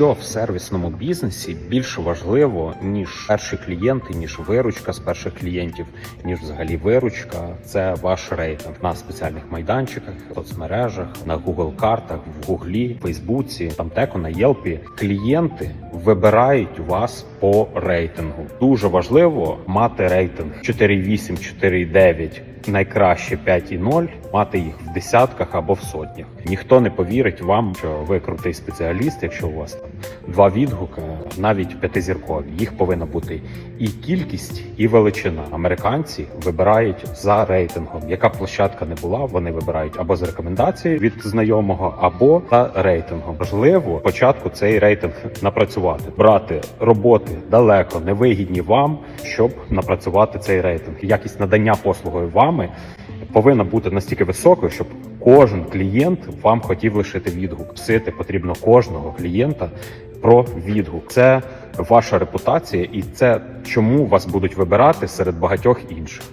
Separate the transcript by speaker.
Speaker 1: Що в сервісному бізнесі більш важливо ніж перші клієнти, ніж виручка з перших клієнтів, ніж взагалі виручка, це ваш рейтинг на спеціальних майданчиках, соцмережах, на Google картах, в Гуглі, Фейсбуці, там теко на Єлпі. Клієнти вибирають вас по рейтингу. Дуже важливо мати рейтинг 4,8, 4,9, найкраще 5,0, мати їх в десятках або в сотнях. Ніхто не повірить вам, що ви крутий спеціаліст, якщо у вас там два відгуки, навіть п'ятизіркові. Їх повинна бути і кількість, і величина. Американці вибирають за рейтингом. Яка площадка не була, вони вибирають або з рекомендації від знайомого, або за рейтингом. Важливо спочатку цей рейтинг напрацювати, брати роботи далеко невигідні вам, щоб напрацювати цей рейтинг. Якість надання послугою вами повинна бути настільки високою, щоб кожен клієнт вам хотів лишити відгук. Псити потрібно кожного клієнта про відгук. Це ваша репутація, і це чому вас будуть вибирати серед багатьох інших.